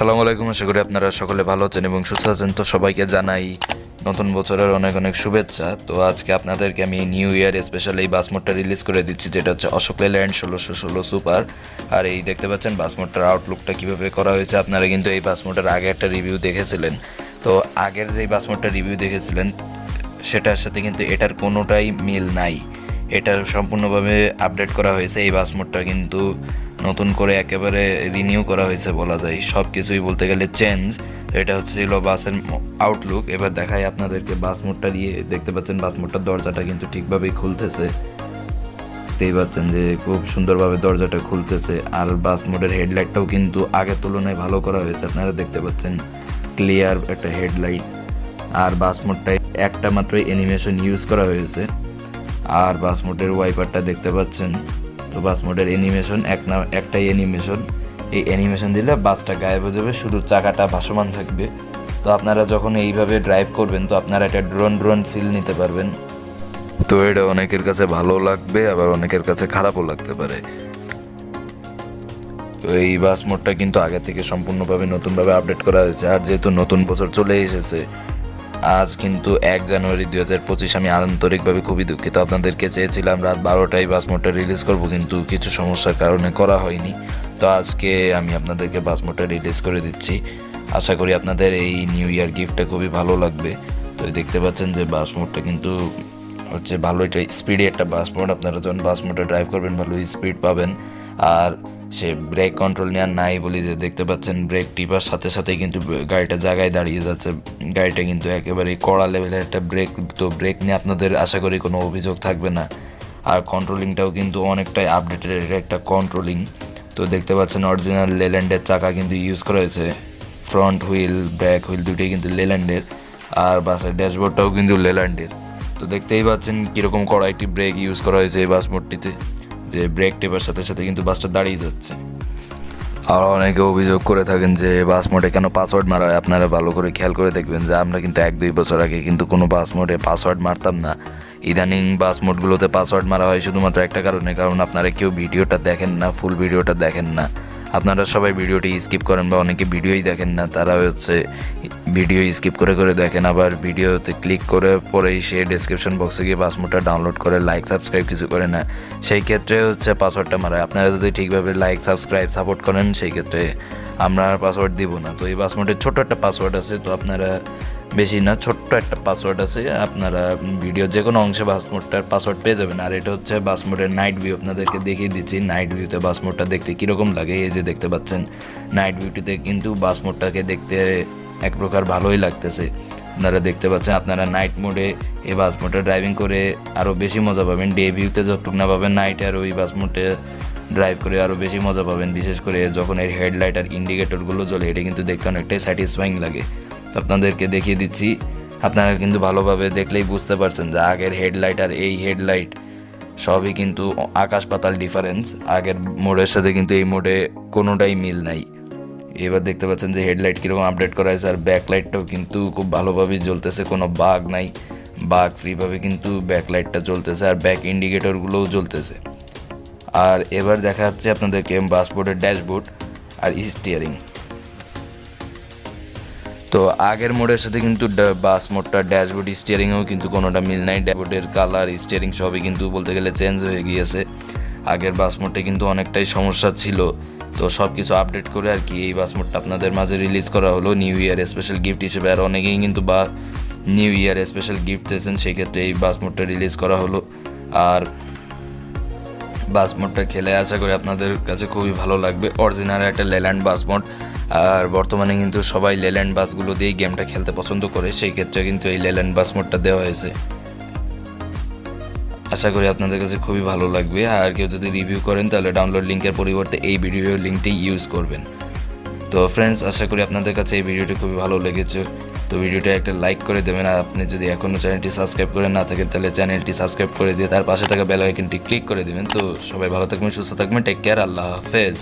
আসসালামু আলাইকুম, আশা করি আপনারা সকলে ভালো আছেন এবং সুস্থ আছেন। তো সবাইকে জানাই নতুন বছরের অনেক অনেক শুভেচ্ছা। তো আজকে আপনাদেরকে আমি নিউ ইয়ার স্পেশাল এই বাস মোডটা রিলিজ করে দিচ্ছি, যেটা হচ্ছে অশোক লেল্যান্ড ষোলোশো ষোলো সুপার। আর এই দেখতে পাচ্ছেন বাস মোডটার আউটলুকটা কীভাবে করা হয়েছে, আপনারা কিন্তু এই বাস মোডটার আগে একটা রিভিউ দেখেছিলেন। তো আগের যেই বাস মোডটার রিভিউ দেখেছিলেন, সেটার সাথে কিন্তু এটার কোনোটাই মিল নাই। এটা সম্পূর্ণভাবে আপডেট করা হয়েছে। এই বাস মোডটা কিন্তু নতুন করে একেবারে রিনিউ করা হয়েছে বলা যায়। সব কিছুই বলতে গেলে চেঞ্জ এটা হচ্ছে ছিল বাসের আউটলুক এবার দেখাই আপনাদেরকে বাস মোডটা দিয়ে দেখতে পাচ্ছেন বাস মোডটার দরজাটা কিন্তু ঠিকভাবেই খুলতেছে। দেখতেই পাচ্ছেন যে খুব সুন্দরভাবে দরজাটা খুলতেছে। আর বাস মোডের হেডলাইটটাও কিন্তু আগের তুলনায় ভালো করা হয়েছে। আপনারা দেখতে পাচ্ছেন ক্লিয়ার একটা হেডলাইট আর বাস মোডটায় একটা মাত্র অ্যানিমেশন ইউজ করা হয়েছে। আর বাস মোডের ওয়াইপারটা দেখতে পাচ্ছেন? তো বাস মোডের অ্যানিমেশন এক না, একটাই অ্যানিমেশন এই অ্যানিমেশন দিলে বাসটা গায়েব হয়ে যাবে, শুধু চাকাটা ভাসমান থাকবে। তো আপনারা যখন এইভাবে ড্রাইভ করবেন, তো আপনারা একটা ড্রোন ড্রোন ফিল নিতে পারবেন। তো এটা অনেকের কাছে ভালো লাগবে, আবার অনেকের কাছে খারাপও লাগতে পারে। তো এই বাস মোডটা কিন্তু আগে থেকে সম্পূর্ণভাবে নতুনভাবে আপডেট করা হয়েছে, আর যেহেতু নতুন বছর চলে এসেছে আজ কিন্তু এক জানুয়ারি দুই হাজার পঁচিশ, আমি আন্তরিকভাবে খুবই দুঃখিত। আপনাদেরকে চেয়েছিলাম রাত বারোটায় বাস মোডটা রিলিজ করব, কিন্তু কিছু সমস্যার কারণে করা হয়নি। তো আজকে আমি আপনাদেরকে বাস মোডটা রিলিজ করে দিচ্ছি। আশা করি আপনাদের এই নিউ ইয়ার গিফটটা খুবই ভালো লাগবে। তো দেখতে পাচ্ছেন যে বাস মোডটা কিন্তু হচ্ছে ভালো একটা স্পিডে একটা বাস মোড আপনারা যখন বাস মোডে ড্রাইভ করবেন, ভালো স্পিড পাবেন। আর সে ব্রেক কন্ট্রোল নেওয়ার নাই বলি যে দেখতে পাচ্ছেন ব্রেক টিপার সাথে সাথে কিন্তু গাড়িটা জায়গায় দাঁড়িয়ে যাচ্ছে। গাড়িটা কিন্তু একেবারে কড়া লেভেলের একটা ব্রেক তো ব্রেক নিয়ে আপনাদের আশা করি কোনো অভিযোগ থাকবে না। আর কন্ট্রোলিংটাও কিন্তু অনেকটাই আপডেটেড একটা কন্ট্রোলিং তো দেখতে পাচ্ছেন অরিজিনাল লেল্যান্ডের চাকা কিন্তু ইউজ করা হয়েছে। ফ্রন্ট হুইল ব্যাক হুইল দুটোই কিন্তু লেল্যান্ডের আর বাসের ড্যাশবোর্ডটাও কিন্তু লেল্যান্ডের তো দেখতেই পাচ্ছেন কীরকম কড়া একটি ব্রেক ইউজ করা হয়েছে এই বাস যে ব্রেক টেপার সাথে সাথে কিন্তু বাসটা দাঁড়িয়ে যাচ্ছে। আর অনেকে অভিযোগ করে থাকেন যে বাস মোডে কেন পাসওয়ার্ড মারা হয়? আপনারা ভালো করে খেয়াল করে দেখবেন যে আমরা কিন্তু এক দুই বছর আগে কিন্তু কোনো বাস মোডে পাসওয়ার্ড মারতাম না। ইদানিং বাস মোডগুলোতে পাসওয়ার্ড মারা হয় শুধুমাত্র একটা কারণে, কারণ আপনারা কেউ ভিডিওটা দেখেন না ফুল ভিডিওটা দেখেন না। আপনারা সবাই ভিডিওটি স্কিপ করেন বা অনেকে ভিডিওই দেখেন না তারা হচ্ছে ভিডিও স্কিপ করে করে দেখেন। আবার ভিডিওতে ক্লিক করে পরেই সে ডেসক্রিপশন বক্সে গিয়ে পাসওয়ার্ডটা ডাউনলোড করে লাইক সাবস্ক্রাইব কিছু করে না। সেই ক্ষেত্রে হচ্ছে পাসওয়ার্ডটা মারা আপনারা যদি ঠিকভাবে লাইক সাবস্ক্রাইব সাপোর্ট করেন, সেই ক্ষেত্রে আমরা আর পাসওয়ার্ড দিব না। তো এই পাসওয়ার্ডের ছোট একটা পাসওয়ার্ড আছে, তো আপনারা বেশি না, ছোট্ট একটা পাসওয়ার্ড আছে। আপনারা ভিডিও যে কোনো অংশে বাসমোডটার পাসওয়ার্ড পেয়ে যাবেন। আর এটা হচ্ছে বাসমোডের নাইট ভিউ আপনাদেরকে দেখিয়ে দিচ্ছি নাইট ভিউতে বাসমোডটা দেখতে কীরকম লাগে। এই যে দেখতে পাচ্ছেন নাইট ভিউটিতে কিন্তু বাসমোডটাকে দেখতে এক প্রকার ভালোই লাগতেছে। আপনারা দেখতে পাচ্ছেন, আপনারা নাইট মোডে এই বাস মোডে ড্রাইভিং করে আরও বেশি মজা পাবেন। ডে ভিউতে যতটুকু না পাবেন নাইটে আর ওই বাস মোডে ড্রাইভ করে আরও বেশি মজা পাবেন। বিশেষ করে যখন এর হেডলাইট আর ইন্ডিকেটরগুলো জ্বলে, এটা কিন্তু দেখতে অনেকটাই স্যাটিসফাইং লাগে। তো আপনাদেরকে দেখিয়ে দিচ্ছি। আপনারা কিন্তু ভালোভাবে দেখলেই বুঝতে পারছেন যে আগের হেডলাইট আর এই হেডলাইট সবই কিন্তু আকাশ পাতাল ডিফারেন্স আগের মোডের সাথে কিন্তু এই মোডে কোনোটাই মিল নাই। এবার দেখতে পাচ্ছেন যে হেডলাইট কীরকম আপডেট করা হয়েছে আর ব্যাকলাইটটাও কিন্তু খুব ভালোভাবেই জ্বলতেছে, কোনো বাঘ নাই। বাঘ ফ্রিভাবে কিন্তু ব্যাকলাইটটা জ্বলতেছে আর ব্যাক ইন্ডিকেটরগুলোও জ্বলতেছে। আর এবার দেখা যাচ্ছে আপনাদেরকে বাসবোর্ডের ড্যাশবোর্ড আর স্টিয়ারিং তো আগের মোডের সাথে কিন্তু বাস মোডটা, ড্যাশবোর্ড স্টিয়ারিংও কিন্তু কোনোটা মিল নাই। ড্যাশবোর্ডের কালার স্টিয়ারিং সবই কিন্তু বলতে গেলে চেঞ্জ হয়ে গিয়েছে। আগের বাস মোডটা কিন্তু অনেকটাই সমস্যা ছিল। তো সব কিছু আপডেট করে আর কি এই বাস মোডটা আপনাদের মাঝে রিলিজ করা হলো। নিউ ইয়ার স্পেশাল গিফট হিসেবে আর অনেকেই কিন্তু বা নিউ ইয়ার স্পেশাল গিফট চেয়েছেন সেই ক্ষেত্রে এই বাস মোডটা রিলিজ করা হলো। আর বাস মোডটা খেলে আশা করি আপনাদের কাছে খুবই ভালো লাগবে। অরিজিনাল একটা লেল্যান্ড বাস মোড। আর বর্তমানে কিন্তু সবাই লেল্যান্ড বাসগুলো দিয়েই গেমটা খেলতে পছন্দ করে, সেই ক্ষেত্রে কিন্তু এই লেল্যান্ড বাস মোডটা দেওয়া হয়েছে। আশা করি আপনাদের কাছে খুবই ভালো লাগবে। আর কেউ যদি রিভিউ করেন, তাহলে ডাউনলোড লিঙ্কের পরিবর্তে এই ভিডিও লিঙ্কটি ইউজ করবেন। তো ফ্রেন্ডস আশা করি আপনাদের কাছে এই ভিডিওটি খুবই ভালো লেগেছে। তো ভিডিওটা একটা লাইক করে দেবেন। আর আপনি যদি এখনও চ্যানেলটি সাবস্ক্রাইব করে না থাকেন, তাহলে চ্যানেলটি সাবস্ক্রাইব করে দিয়ে তার পাশে থাকা বেল আইকনটি ক্লিক করে দেবেন। তো সবাই ভালো থাকবেন, সুস্থ থাকবেন টেক কেয়ার আল্লাহ হাফেজ।